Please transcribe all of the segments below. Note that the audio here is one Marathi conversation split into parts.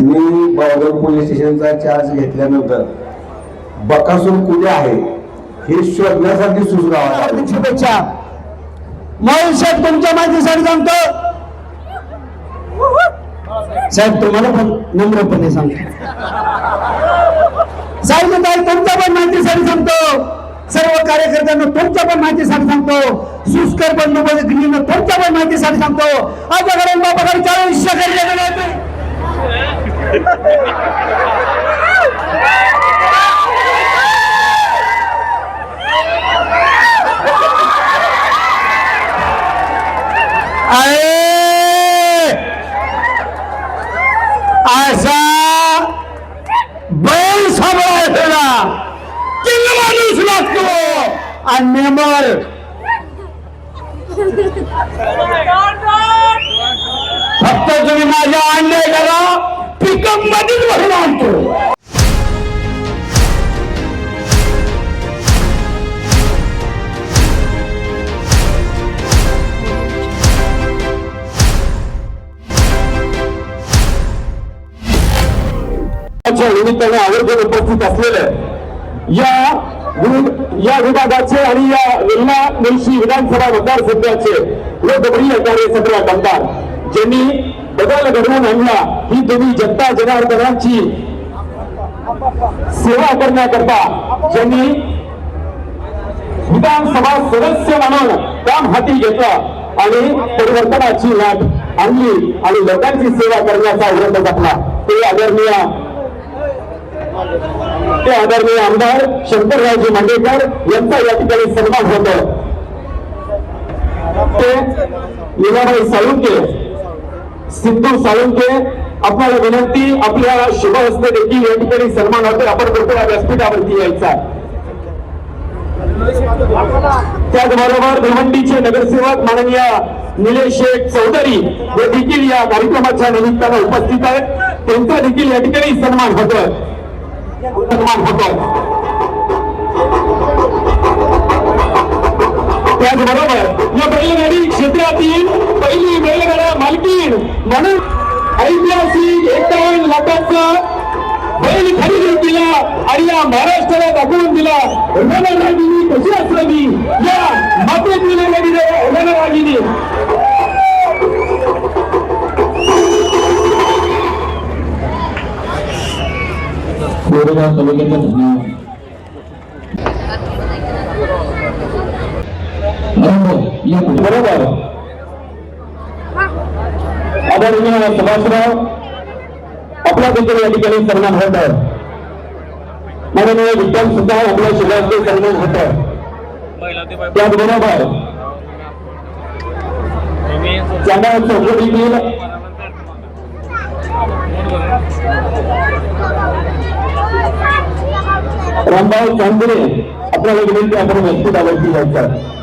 मी बावधन पोलीस स्टेशनचा चार्ज घेतल्यानंतर बकासूर कुठे आहे हे शोधण्यासाठी सुचगावात शुभेच्छा मोहन साहेब तुमच्या माहितीसाठी सांगतो. साहेब तुम्हाला पण नम्रपणे सांगतो. साहेब ताई तुमच्या पण माहितीसाठी सांगतो. सर्व कार्यकर्त्यांना तुमच्या पण माहितीसाठी सांगतो. सुस्कर बंधूबंधूंना तुमच्या पण माहितीसाठी सांगतो. आजकडे बाबाकडे चाळीस शेकडे आहे असा बैल सांभाळायला किंग माणूस लागतो आणि मेंबर फक्त तुम्ही माझ्या अन्याय करा पिकअप मध्येच भरून आणतो निमित्ताने आवर्जून उपस्थित असलेले या या विभागाचे आणि या जिल्हा मुळशी विधानसभा मतदारसंघाचे लोकप्रिय कार्यसत्रा आमदार ज्यांनी बदल घडवून आणला ही तुम्ही जनता जनार्दनांची सेवा करण्याकरता ज्यांनी विधानसभा सदस्य म्हणून काम हाती घेतलं आणि परिवर्तनाची लाट आणली आणि लोकांची सेवा करण्याचा व्रत जपला. ते आदरणीय ते आदरणीय आमदार शंकररावजी मांडेकर यांचा या ठिकाणी सन्मान होतो. ते लीलाबाई साळुंके सिद्धू साळुंके आपल्याला विनंती आपल्या शुभ हस्ते देखील या ठिकाणी सन्मान होते आपण कृपया व्यासपीठावरती यायचा. त्याचबरोबर भिवंडीचे नगरसेवक माननीय निलेश शेठ चौधरी हे देखील या कार्यक्रमाच्या निमित्तानं उपस्थित आहेत. त्यांचा देखील या ठिकाणी सन्मान होतोय. सन्मान होतोय. त्याचबरोबर या बैलगाडी क्षेत्रातील पहिली बैलगाडा मालकीण म्हणून ऐतिहासिक एकावन्न लाखांचा बैल खरेदी दिला आणि या महाराष्ट्राला दाखवून दिला. रणरागिनी कशी असावी? या मातेतील रणरागिनी कोरेगाव तालुक्याच्या धन्यवाद या पुढे बरोबर. आदरणीय सुभाषराव आपला देखील या ठिकाणी सन्मान होत आहे. माननीय विद्यान सुद्धा आपल्या शिलाचे सन्मान होत आहे. त्याचबरोबर त्यांना चौकटीतील रामभाऊ चांदरे आपल्याला विनंती आपण व्यक्ती व्यासपीठावरती जायचं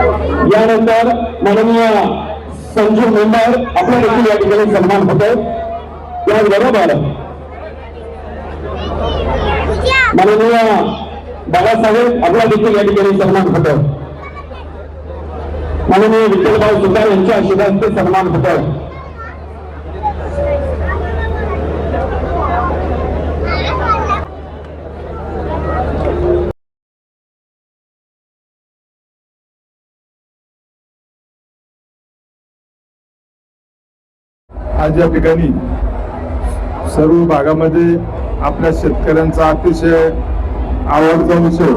यानंतर माननीय संजू मेंबर आपल्या देखील या ठिकाणी सन्मान होत त्याचबरोबर माननीय बाळासाहेब आपला देखील या ठिकाणी सन्मान होत माननीय विठ्ठलभाऊ सुद्धा यांच्या आशीर्वादाचे सन्मान होत आज या ठिकाणी सर्व भागामध्ये आपल्या शेतकऱ्यांचा अतिशय आवडता विषय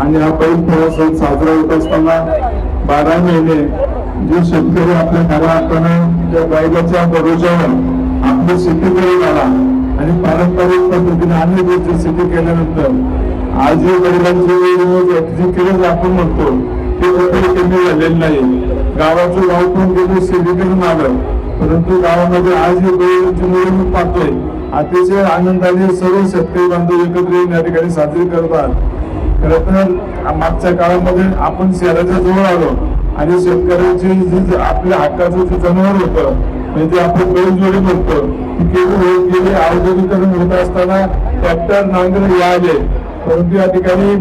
आणि हा बैल पोळा सण साजरा होत असताना बारा महिने जे शेतकरी आपल्या खऱ्या अर्थानं त्या बैलाच्या भरोशावर आपली शेती करत आला आणि पारंपरिक पद्धतीने अनेक गोष्टी शेती केल्यानंतर आज जे बैलांचे जे केलं आपण म्हणतो ते कुठेही कमी झालेलं नाही. गावाचं गाव पण गेलं शेतीकडून आलं. परंतु गावामध्ये आज ही बैलांची मिरवणूक पाहतोय. अतिशय आनंदाने सर्व शेतकरी बांधव एकत्र येऊन या ठिकाणी साजरी करतात. खर तर मागच्या काळामध्ये आपण शहराच्या जवळ आलो आणि शेतकऱ्यांची आपल्या हक्काचं जे जनावर होतं म्हणजे आपण बैलजोडी म्हणतो केवळ केली होत गेली औद्योगिकरण होत असताना ट्रॅक्टर नांगर हे आले. परंतु या ठिकाणी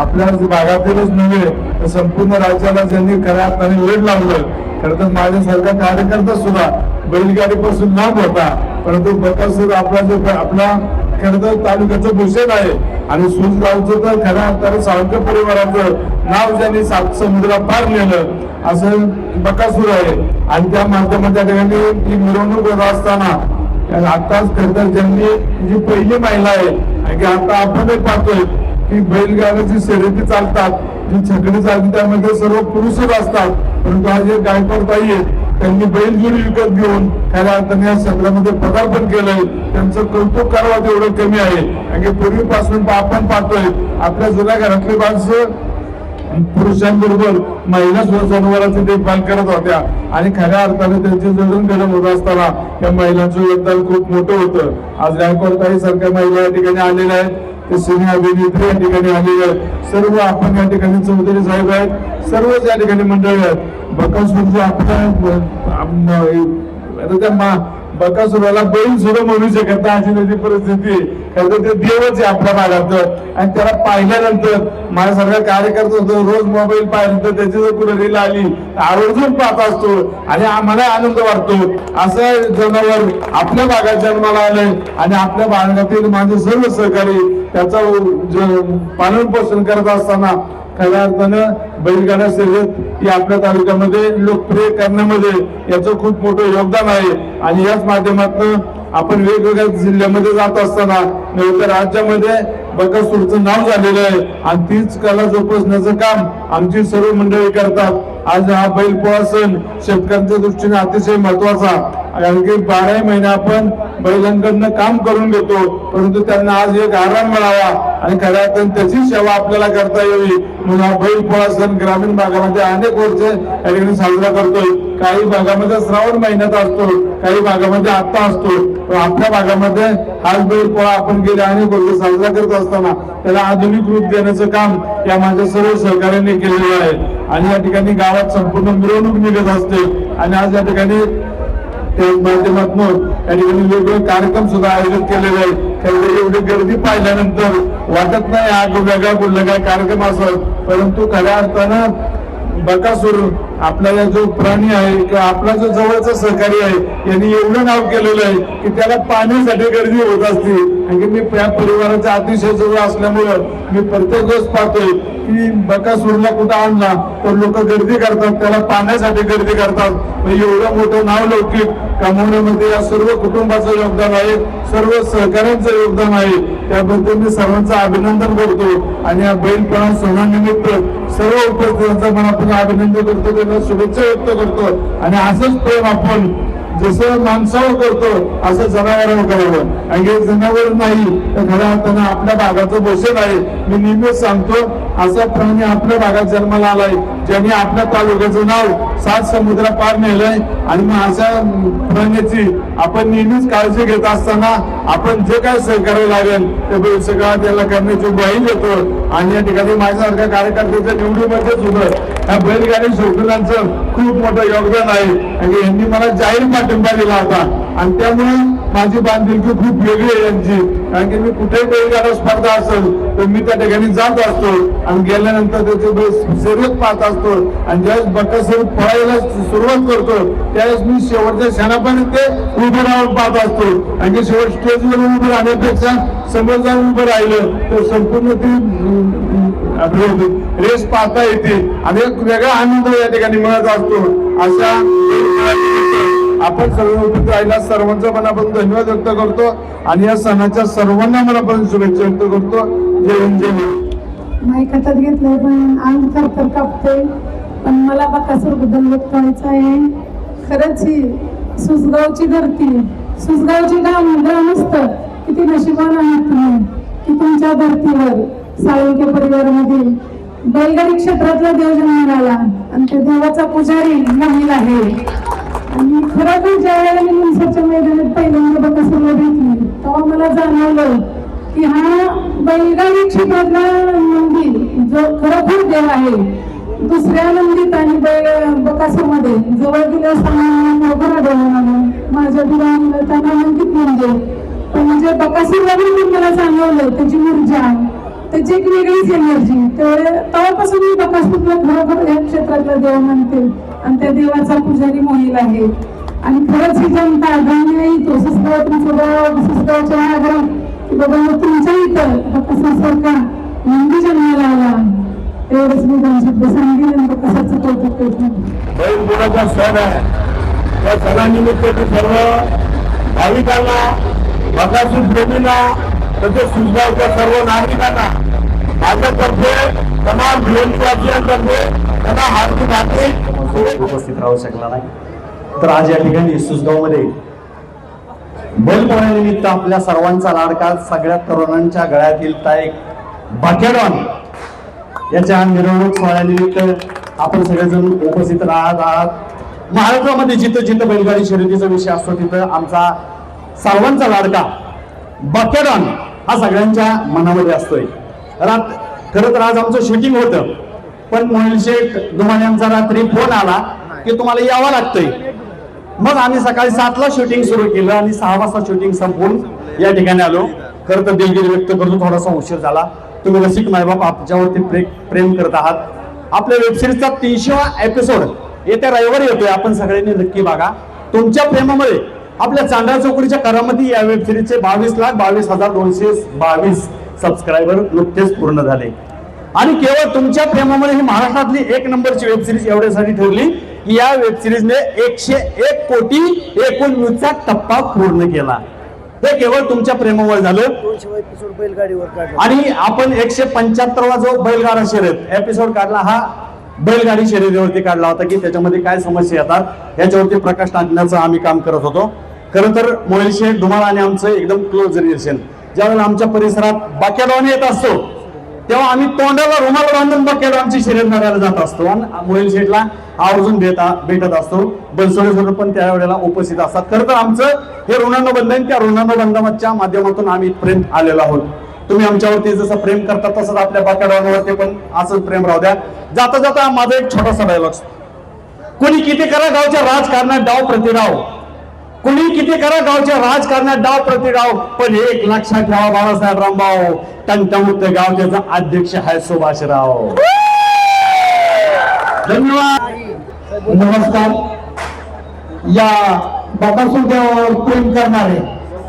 आपल्या भागातीलच नव्हे तर संपूर्ण राज्याला ज्यांनी खऱ्या अर्थाने वेळ लावलं खर तर माझ्यासारखा कार्यकर्ता सुद्धा बैलगाडीपासून लांब होता. परंतु बकासूर आपला जो आपला खरं तर तालुक्याचं भूषण आहे आणि सुजगावचं तर खऱ्या अर्थाने सावंत परिवाराचं नाव ज्यांनी सात समुद्रा पार नेलं असं बकासूर आहे. आणि त्या माध्यमात त्या ठिकाणी ती मिरवणूक होत असताना आताच खरंतर ज्यांनी जी पहिली महिला आहे आणि की आता आपणही पाहतोय की बैलगाड्याची शर्यती चालतात जी छकडी चालते त्यामध्ये सर्व पुरुषच असतात. परंतु आज जे गायकवाड ताई आहेत त्यांनी बैलजोडी विकत घेऊन त्याला त्यांनी या संघामध्ये पदार्पण केलंय. त्यांचं कौतुक करावं तेवढं कमी आहे. कारण की पूर्वीपासून आपण पाहतोय आपल्या जुन्या घरातली माणसं पुरुषांबरोबर महिला सुद्धा जनावरांची देखभाल करत होत्या. आणि खऱ्या अर्थाने त्यांची जडणघडण होत असताना त्या महिलांचं योगदान खूप मोठं होतं. आज गायकवाड सारख्या महिला या ठिकाणी आलेल्या आहेत. ते सिने अभिनेत्री या ठिकाणी आलेले आहेत. सर्व आपण या ठिकाणी चौधरी साहेब आहेत. सर्वच या ठिकाणी मंडळी आहेत. बकासूर जे आपण आता त्या मा बकासुराला बैल सुद्धा म्हणू शकत नाही अशी त्याची परिस्थिती खरं तर ते देवच आहे आपल्या भागात आणि त्याला पाहिल्यानंतर माझ्यासारखा कार्यकर्ता होतो रोज मोबाईल पाहिल्यानंतर त्याची जर कुठे रील आली आवर्जून पाहत असतो. आणि आम्हाला आनंद वाटतो. असं जनावर आपल्या भागात जन्माला आलंय. आणि आपल्या भागातील माझे सर्व सहकारी त्याचा पालन पोषण करत असताना खऱ्या अर्थानं बैलगाडा शर्यत ही आपल्या तालुक्यामध्ये लोकप्रिय करण्यामध्ये याचं खूप मोठं योगदान आहे. आणि याच माध्यमातून आपण वेगवेगळ्या जिल्ह्यामध्ये जात असताना नव्हे तर राज्यामध्ये बकासूरचं नाव झालेलं आहे. आणि तीच कला जोपासण्याचं काम आमची सर्व मंडळी करतात. आज हा बैल पोळा सण शेतकऱ्यांच्या दृष्टीने अतिशय महत्त्वाचा आणखी बाराही महिने आपण बैलांकडनं काम करून घेतो परंतु त्यांना आज एक आराम मिळावा आणि खऱ्या अर्थाने त्याची सेवा आपल्याला करता यावी म्हणून हा बैल पोळा सण ग्रामीण भागामध्ये अनेक वर्ष या ठिकाणी साजरा करतोय. काही भागामध्ये श्रावण महिन्यात असतो काही भागामध्ये आत्ता असतो. पण आपल्या भागामध्ये हाच बैल पोळा आपण गेल्या अनेक वर्ष साजरा करत असताना त्याला आधुनिक रूप देण्याचं काम या माझ्या सर्व सहकार्याने केलेलं आहे. आणि या ठिकाणी गावात संपूर्ण मिरवणूक निघत असते. आणि आज या ठिकाणी त्या माध्यमातून या ठिकाणी वेगवेगळे कार्यक्रम सुद्धा आयोजित केलेले आहेत. त्यामुळे एवढी गर्दी पाहिल्यानंतर वाटत नाही हा वेगळा कुठला काय कार्यक्रम असं. परंतु खऱ्या अर्थानं बकासूर आपल्याला जो प्राणी आहे किंवा आपला जो जवळचा सहकारी आहे यांनी एवढं नाव केलेलं आहे की त्याला पाण्यासाठी गर्दी होत असते. आणि मी या परिवाराच्या अतिशय जवळ असल्यामुळं मी प्रत्येक रोज पाहतोय की बकासूरला कुठं आणला तर लोक गर्दी करतात त्याला पाण्यासाठी गर्दी करतात. एवढं मोठं नाव लौकिक कमवण्यामध्ये या सर्व कुटुंबाचं योगदान आहे सर्व सहकार्यांचं योगदान आहे. त्याबद्दल मी सर्वांचं अभिनंदन करतो. आणि या बैलपणा सणानिमित्त सर्व उपस्थितांचं मनापासून अभिनंदन करतो. त्यांना शुभेच्छा व्यक्त करतो. आणि असंच प्रेम आपण जसं माणसावर करतो असं जनावरांवर करावं. आणि हे जनावर नाही तर खऱ्या अर्थानं आपल्या भागाचं बोषण आहे. मी नेहमीच सांगतो असा प्राणी आपल्या भागात जन्माला आलाय ज्याने आपल्या तालुक्याचं नाव सात समुद्र पार नेलंय. आणि मग अशा प्राण्याची आपण नेहमीच काळजी घेत असताना आपण जे काय सहकार्य लागेल ते सगळं त्याला करण्याची ग्वाही देतो. आणि या ठिकाणी माझ्यासारख्या कार्यकर्त्याच्या निवडीमध्ये सुद्धा या बैलगाडी शौकीनांचं खूप मोठं योगदान आहे. आणि यांनी मला जाहीर पाठिंबा दिला होता. आणि त्यामुळे माझी बांधिलकी खूप वेगळी आहे यांची. कारण की मी कुठेही बैलगाडा स्पर्धा असेल तर मी त्या ठिकाणी जात असतो. आणि गेल्यानंतर त्याचे बैल शर्यत पाहत असतो. आणि ज्यावेळेस बकासूर पळायला सुरुवात करतो त्यावेळेस मी शेवटच्या क्षणापर्यंत ते उभे राहून पाहत असतो. आणि शेवट स्टेजवर उभं राहण्यापेक्षा समोर जाऊन उभं राहिलं तर संपूर्ण ती अं, रेस पाहता येते. आणि एक वेगळा आनंद या ठिकाणी मिळत असतो. अशा आपण सर्व उपस्थित राहिला सर्वांचा मनापासून धन्यवाद व्यक्त करतो. आणि या सणाच्या सर्वांना मनापासून शुभेच्छा व्यक्त करतो. जय हिंद जय हिंद माईक हातात घेतलंय पण अंग तर कापते पण मला बाकासूरबद्दल व्यक्त व्हायचं आहे. खरंच ही सुसगावची धरती सुसगावची गाव गाव नसतं किती नशिबान आहात तुम्ही की तुमच्या धर्तीवर साळुंके परिवारामधील बैलगाडी क्षेत्रातला देव जन्माला आला. आणि त्या देवाचा पुजारी नाही आहे. आणि खरोखर ज्या वेळेला मी मनसरच्या मैदानात पहिल्यांदा बकासूरला भेटली तेव्हा मला जाणवलं की हा बैलगाडी क्षेत्रातला नंदी जो खरोखर देव आहे दुसऱ्या नंदीत आणि बैल बकासूरमध्ये जवळ गेल्या असताना घरा आलं माझ्या दुराला त्यांना नंदीत म्हणजे पण म्हणजे बकासूरला भेटून मला जाणवलं त्याची ऊर्जा त्याची एक वेगळीच एनर्जी तर तेव्हापासून मी बकासपूरला खरोखर या क्षेत्रातला देव मानते आणि त्या देवाचा पुजारी मोहील आहे. आणि खरंच ही जनता धन्य तो सुसगाव तुमचं गाव सुसगावच्या महागाव की बाबा तुमच्या इथं बकासूरसारखा नंदी जन्माला आला. एवढंच मी दोन शब्द सांगेन आणि बकासाचं कौतुक करतो. बैलगुणाचा सण आहे. त्या सणानिमित्त सर्व भाविकांना बकासूर प्रेमींना तसेच सुजगावच्या सर्व नागरिकांना माझ्यातर्फे तमाम बीएमसीआरतर्फे त्यांना हार्दिक हार्दिक उपस्थित राहू शकला नाही. तर आज या ठिकाणी सुजगावमध्ये बैलपोळ्यानिमित्त आपल्या सर्वांचा लाडका सगळ्या तरुणांच्या गळ्यातील त्या एक बाकेडॉन याच्या मिरवणूक सोहळ्यानिमित्त आपण सगळेजण उपस्थित राहत आहात. महाराष्ट्रामध्ये जिथं जिथं बैलगाडी शर्यतीचा विषय असतो तिथं आमचा सर्वांचा लाडका बाकेडॉन हा सगळ्यांच्या मनामध्ये असतोय. रात खरं तर आज आमचं शूटिंग होतं. पण मोहिल शेख दुमाने यांचा रात्री फोन आला की तुम्हाला यावं लागतंय. मग आम्ही सकाळी सातला शूटिंग सुरू केलं आणि सहा वाजता शूटिंग संपवून या ठिकाणी आलो. खरं तर दिलगिरी व्यक्त करतो थोडासा उशीर झाला. तुम्ही रसिक मायबाप आमच्यावरती प्रे प्रेम करत आहात. आपल्या वेबसिरीजचा तीनशेवा एपिसोड येत्या रविवारी येतोय. आपण सगळ्यांनी नक्की बघा. तुमच्या प्रेमामुळे आपल्या चांडा चौकडीच्या करामती या वेबसिरीजचे बावीस लाख बावीस हजार दोनशे बावीस सबस्क्रायबर नुकतेच पूर्ण झाले. आणि केवळ तुमच्या प्रेमामुळे ही महाराष्ट्रातली एक नंबरची वेब सिरीज एवढ्यासाठी ठरली की या वेब सिरीजने एकशे एक कोटी एकूण व्ह्यूचा टप्पा पूर्ण केला. हे केवळ तुमच्या प्रेमामुळे झालं. आणि आपण एकशे पंच्याहत्तरवा जो बैलगाडा शर्यत एपिसोड काढला हा बैलगाडी शर्यतीवरती काढला होता की त्याच्यामध्ये काय समस्या येतात याच्यावरती प्रकाश टाकण्याचं आम्ही काम करत होतो. खरं तर मोबाईल शेठ धुमाळ आणि आमचं एकदम क्लोज रिलेशन ज्यावेळेला आमच्या परिसरात बाकेडॉन येत असतो तेव्हा आम्ही तोंडाला रुमाल बांधून बाकेडॉनची शर्यत काढायला जात असतो. आणि मोहिल शेठला आवर्जून भेटा भेटत असतो. बनसोडे सर पण त्यावेळेला उपस्थित असतात. खरं तर आमचं हे ऋणानुबंधन त्या ऋणानुबंधनाच्या माध्यमातून आम्ही इथपर्यंत आलेलो आहोत. तुम्ही आमच्यावरती जसं प्रेम करता तसंच आपल्या बाकाडावरती पण असंच प्रेम राहू द्या. जाता जाता माझा एक छोटासा डायलॉग कोणी किती करा गावच्या राजकारणात डाव प्रतिडाव. कोणी किती करा गावच्या राजकारणात डाव प्रतिडाव. पण एक लक्षात ठेवा बाळासाहेब रामभाऊ. टंटमुक्त गाव त्याचा अध्यक्ष आहे सुभाषराव. धन्यवाद. नमस्कार. या बाबासूर प्रेम करणारे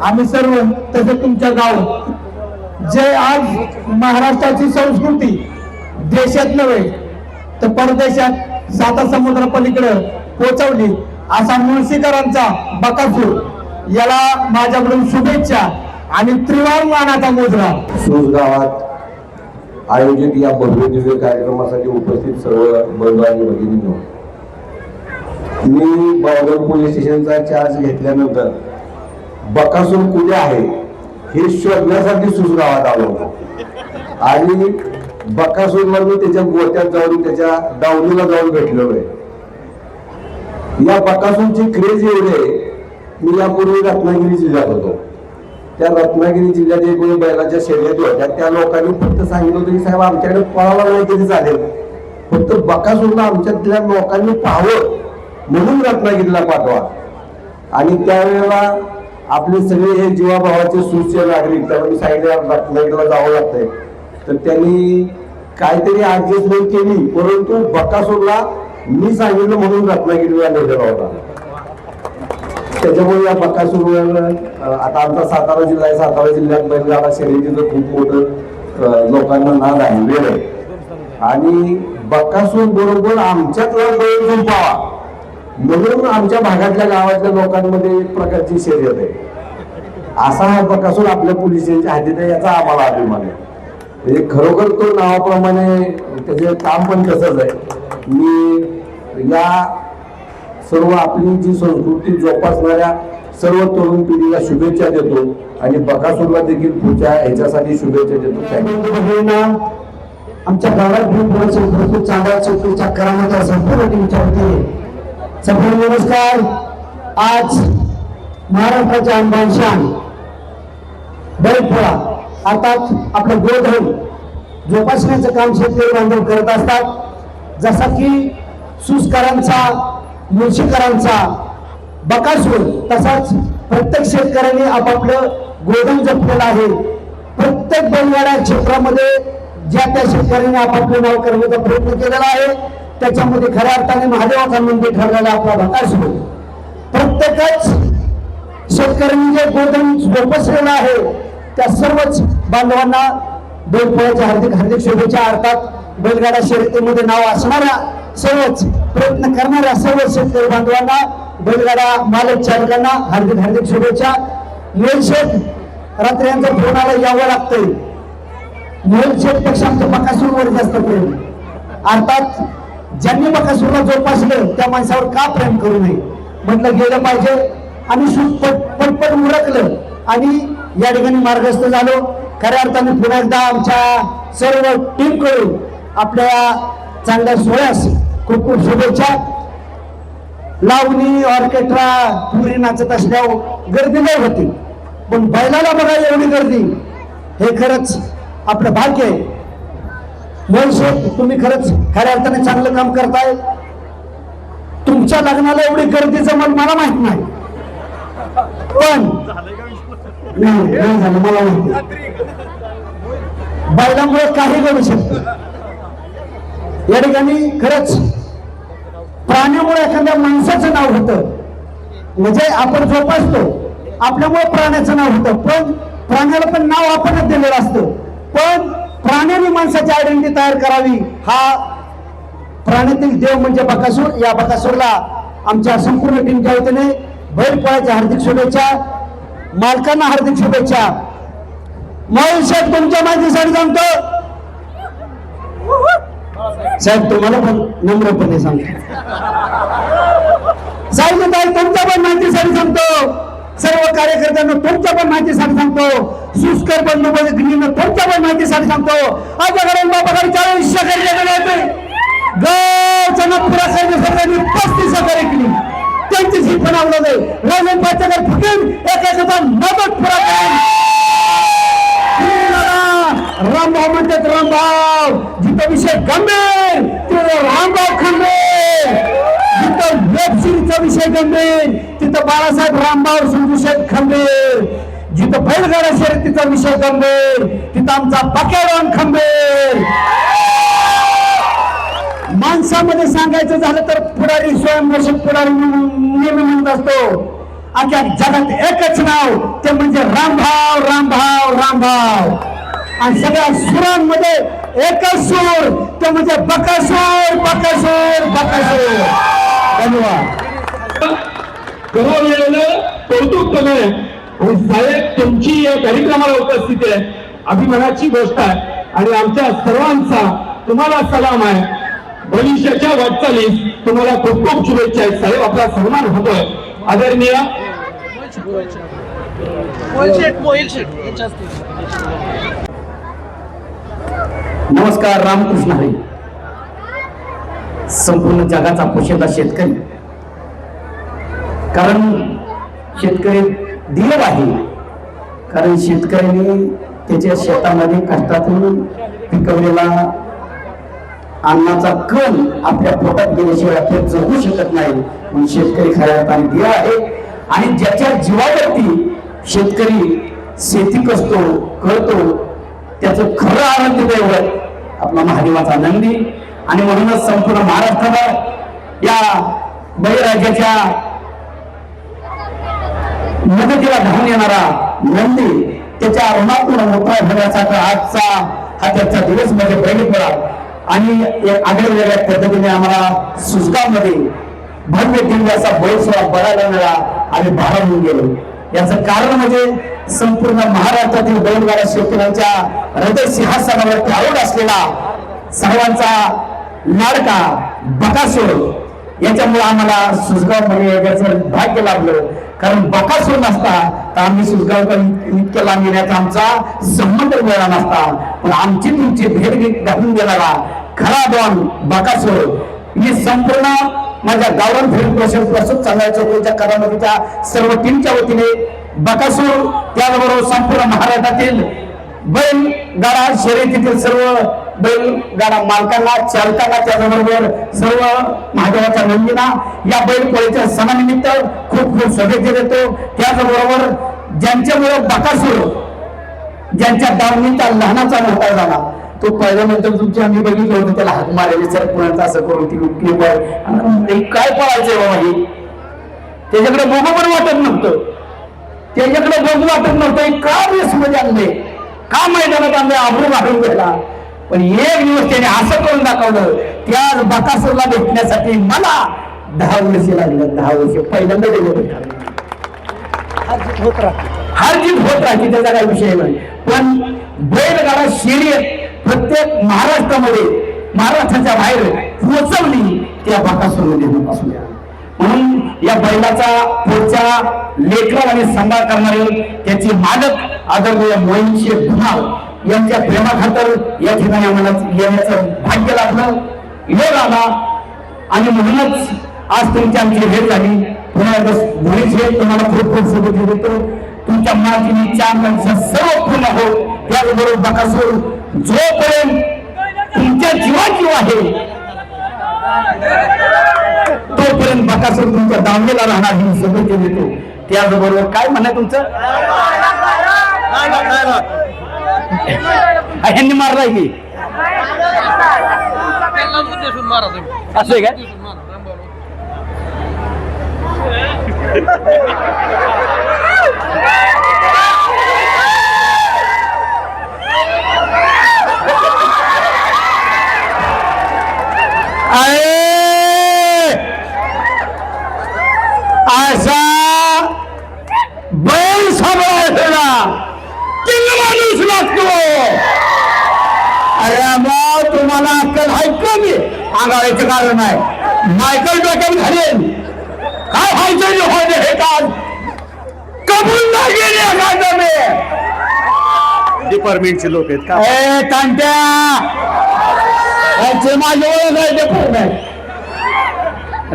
आम्ही सर्व तसे तुमच्या गाव जे आज महाराष्ट्राची संस्कृती. देशात नव्हे तर परदेशात साता समुद्र पलीकडे पोचवली असा मुळशीकरांचा बकासूर. याला माझ्याकडून शुभेच्छा आणि त्रिवार मानाचा मोजरा सूज गावात आयोजित या भव्य दिव्य कार्यक्रमासाठी उपस्थित सर्व बंधू आणि भगिनींनो मी बावगड पोलीस स्टेशनचा चार्ज घेतल्यानंतर बकासूर कुठे आहे? हे शोधण्यासाठी सुसगावात आलो होतो. आणि बकासूर मधून त्याच्या गोट्यात जाऊन त्याच्या डावलीला जाऊन भेटलो आहे या बकासूरची क्रेज एवढे मी यापूर्वी रत्नागिरी जिल्ह्यात होतो. त्या रत्नागिरी जिल्ह्यात एक बैलाच्या शर्यती होत्या. त्या लोकांनी फक्त सांगितलं होतं की साहेब आमच्याकडे पळाला नाही तरी चालेल. फक्त बकासूरला आमच्यातल्या लोकांनी पाहावं म्हणून रत्नागिरीला पाठवा. आणि त्यावेळेला आपले सगळे हे जीवाभावाचे सुस्य नागरिक त्यामुळे मी रत्नागिरीला जावं लागतंय. तर त्यांनी काहीतरी ऍडजस्टमेंट केली परंतु बकासूरला मी सांगितलं म्हणून रत्नागिरीला नेलेला होता त्याच्यामुळे या बकासूरवर आता आमचा सातारा जिल्हा आहे. सातारा जिल्ह्यात बैलगाडा शर्यतीचं खूप मोठं लोकांना नाद आहे वेळ आहे. आणि बकासूर बरोबर आमच्यातला बैल झुंपावा. म्हणून आमच्या भागातल्या गावातल्या लोकांमध्ये एक प्रकारची शर्यत आहे. असा हा बकासूर आपल्या पोलिसांच्या हातीत आहे याचा आम्हाला अभिमान आहे. म्हणजे खरोखर तो नावाप्रमाणे त्याचे काम पण तसंच आहे. मी या सर्व आपली जी संस्कृती जोपासणाऱ्या सर्व तरुण पिढीला शुभेच्छा देतो आणि बकासूरला देखील पुढच्या ह्याच्यासाठी शुभेच्छा देतो. आमच्या गावात भूम संस्कृती चांगल्या चौकीच्या करामती संपूर्ण टीमच्या वतीने संपूर्ण नमस्कार आज महाराष्ट्राच्या अंबान शान बैलपोळा अर्थात आपलं गोधन जोपासण्याचं काम शेतकरी बांधव करत असतात. जसा की सुस्करांचा मुळशीकरांचा बकासूर तसाच प्रत्येक शेतकऱ्यांनी आपापलं गोधन जपलेलं आहे. प्रत्येक बैलगाड्या क्षेत्रामध्ये ज्या त्या शेतकऱ्यांनी आपापलं नाव करण्याचा प्रयत्न केलेला आहे. त्याच्यामध्ये खऱ्या अर्थाने महादेवाचा मंदिर ठरलेला आपला बकासूर प्रत्येकच शेतकऱ्यांनी जे गोधन जोपासलेलं आहे त्या सर्वच बांधवांना बैलपोळ्याच्या हार्दिक हार्दिक शुभेच्छा अर्थात बैलगाडा शर्यतीमध्ये नाव असणाऱ्या सर्वच प्रयत्न करणाऱ्या सर्व शेतकरी बांधवांना बैलगाडा मालक चालकांना हार्दिक हार्दिक शुभेच्छा. शेठ रात्री यांचा फोन आला यावं लागतंय. शेठपेक्षा पकासून वर जास्त प्रेम. अर्थात ज्यांनी बकासूरला जोपासलं त्या माणसावर का प्रेम करू नये? म्हटलं गेलं पाहिजे. आणि शूट पट पटपट उरकलं. आणि या ठिकाणी मार्गस्थ झालो. खऱ्या अर्थाने पुन्हा एकदा आमच्या सर्व टीमकडून आपल्या चांगल्या सोहळ्यास खूप खूप शुभेच्छा. लावणी ऑर्केस्ट्रा पुरी नाचत असल्यावर गर्दी नाही होती. पण बैलाला बघायला एवढी गर्दी. हे खरंच आपलं भाग्य आहे. शेठ तुम्ही खरंच खऱ्या अर्थाने चांगलं काम करताय. तुमच्या लग्नाला एवढी गर्दी जमल मला माहीत नाही. पण नाही झालं मला माहिती बैलामुळे काही घडू शकत. या ठिकाणी खरंच प्राण्यामुळे एखाद्या माणसाचं नाव होतं. म्हणजे आपण जोपासतो आपल्यामुळे प्राण्याचं नाव होतं. पण प्राण्याला पण नाव आपणच दिलेलं असतं. पण प्राण्याने माणसाची आयडेंटिटी तयार करावी हा प्राण्यातील देव म्हणजे बकासूर. या बकासूरला आमच्या संपूर्ण टीमच्या वतीने बैलपोळ्याच्या हार्दिक शुभेच्छा मालकांना हार्दिक शुभेच्छा. महेश साहेब तुमच्या माहितीसाठी सांगतो. साहेब तुम्हाला पण नम्रपणे सांगतो. साहेब तुमच्या पण माहितीसाठी सांगतो. सर्व कार्यकर्त्यांना तुमच्या पण माहितीसाठी सांगतो. सुस्कर बंधू तुमच्या पण माहितीसाठी सांगतो. आजकडे बाबाकडे चाळीस शेकडे येते गावच्या नागपुराकडे सरकारने पस्तीस एकर केली त्यांची ही पण आवडत आहे. राजन पाचकर फुकेल एकाचा मदत पुरा रामभाव म्हणतात रामभाव जिथं विषय गंभीर तिथं रामभाव खंबे जिथं वेब सिरीजचा विषय गंभीर. तिथं बाळासाहेब रामभाव संजुशेठ खंबीर. जिथं बैलगाडा शर्यतीचा विषय गंभीर. तिथं आमचा पकेवान खंबीर. माणसामध्ये सांगायचं झालं तर पुढारी स्वयंघोषित पुढारी म्हणून नेहमी म्हणत असतो. अख्या जगात एकच नाव ते म्हणजे रामभाव रामभाव रामभाव. आणि सगळ्या सुरांमध्ये एकच सूर ते म्हणजे बकासूर बकासूर बकासूर. धन्यवाद. गौरवलेलं कौतुक आणि साहेब तुमची या कार्यक्रमाला उपस्थिती आहे. अभिमानाची गोष्ट आहे. आणि आमच्या सर्वांचा तुम्हाला सलाम आहे. भविष्याच्या वाटचालीस तुम्हाला खूप खूप शुभेच्छा आहेत. साहेब आपला सन्मान होतोय. आदरणीय नमस्कार रामकृष्ण हरी. संपूर्ण जगाचा पोषेता शेतकरी. कारण शेतकरी दिलं आहे. कारण शेतकऱ्यांनी त्याच्या शेतामध्ये कष्टातून पिकवलेला अन्नाचा कण आपल्या पोटात गेल्याशिवाय आपण जगू शकत नाही. म्हणून शेतकरी खऱ्या अर्थाने दिला आहे. आणि ज्याच्या जीवावरती शेतकरी शेती कसतो करतो त्याचं खरं आनंद दैवत आपला महादेवाचा नंदी. आणि म्हणूनच संपूर्ण महाराष्ट्राला या बळीराजाच्या मदतीला धावून येणारा नंदी त्याच्या ऋणातून मोकळा होण्यासाठी आजचा हा त्याचा दिवस म्हणजे बैलपोळा आणि एक वेगळ्या पद्धतीने आम्हाला सुजगावमध्ये भव्य दिव्य असा बघायला मिळाला आणि भारावून गेलो. याचं कारण म्हणजे संपूर्ण महाराष्ट्रातील बैलगाडा शेतकऱ्यांच्या हृदय सिंहासनावरती आवड असलेला सर्वांचा लाडका बकासूर. याच्यामुळे आम्हाला सुजगावमध्ये येण्याचं भाग्य लाभलं. कारण बकासूर नसता तर आम्ही सुजगावकर इतक्या लांब येण्याचा आमचा संबंध मिळाला नसता. पण आमची तुमची भेट घालून देणारा खरा दोन बकासूर. मी संपूर्ण माझ्या गावरान फिल्म प्रोसेस प्रस्तुत चांगल्या चौकीच्या करामतीच्या सर्व टीमच्या वतीने बकासूर त्याचबरोबर संपूर्ण महाराष्ट्रातील बैल गाडा शर्यतीतील सर्व बैल गाडा मालकांना चालकांना त्याचबरोबर सर्व महादेवाच्या नंदीना या बैल पोळीच्या सणानिमित्त खूप खूप शुभेच्छा देतो. त्याचबरोबर ज्यांच्यामुळे बकासूर ज्यांच्या दावणीचा लहानाचा मोठा झाला तो पहिल्यानंतर तुमची आम्ही बघितलं होतं त्याला हात मारायचे कुणाचा असं करून ती क्लिप आहे हे काय पळायचंय बाबा हे? त्याच्याकडे बघू पण वाटत नव्हतं. त्याच्याकडे बघू वाटत नव्हतं का रेस मध्ये आणले का मैदानात आणले आबरू काढून गेला पण एक दिवस त्याने असं करून दाखवलं त्या बकासूरला भेटण्यासाठी मला दहा वर्ष लागलं दहा वर्ष. पहिल्यांदा गेलो हार जीत होत राहते. त्याचा काही विषय नाही. पण बैलगाडा शर्यत प्रत्येक महाराष्ट्रामध्ये महाराष्ट्राच्या बाहेर पोचवली त्या बाकासूरमध्ये होत असूया म्हणून या बैलाचा पुढच्या लेखन आणि सांभाळ करणारे त्याचे मालक आदरणीय मोहितशे धुमाळ यांच्या प्रेमाखातर या ठिकाणी आम्हाला येण्याचं भाग्य लागलं योग आला आणि म्हणूनच आज तुमची आमची भेट झाली. पुन्हा एकदा मोहित तुम्हाला खूप खूप शुभेच्छा देतो. तुमच्या मराठी चार सर्व पूर्ण हो त्याचबरोबर बकासूर जोपर्यंत तुमच्या जीवाजीव आहे तोपर्यंत बकासूर तुमच्या दांगेला राहणार ही शुभेच्छा देतो त्याचबरोबर काय म्हणाय तुमचं? ह्यांनी मारलाय की? असं आहे का? असा बैल सांभाळायचा किल्ल माणूस लागतो अरे मग तुम्हाला अक्कल आहे कमी अंगावायचं कारण आहे. मायकल डोक्यात घालेल. काय व्हायचं जे व्हायचं हे काल? कबूल नाही गेले एखादं मी डिपार्टमेंटचे लोक आहेत का? ए तांट्या यांचे माझे ओळख आहे डिपार्टमेंट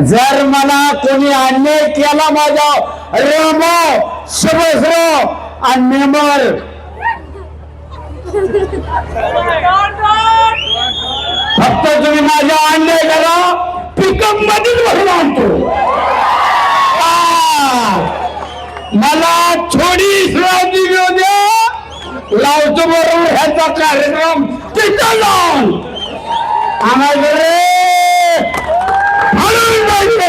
जर मला कोणी अन्याय केला माझा रम शुभश्र आणि नेमर फक्त तुम्ही माझ्या अन्याय करा पिकअप मध्येच भरून आणतो. मला छोडी श्रावती घेऊ द्या. लावतो बरोबर ह्याचा कार्यक्रम. तिथं लावून आम्हाला रे म्हणून पाहिजे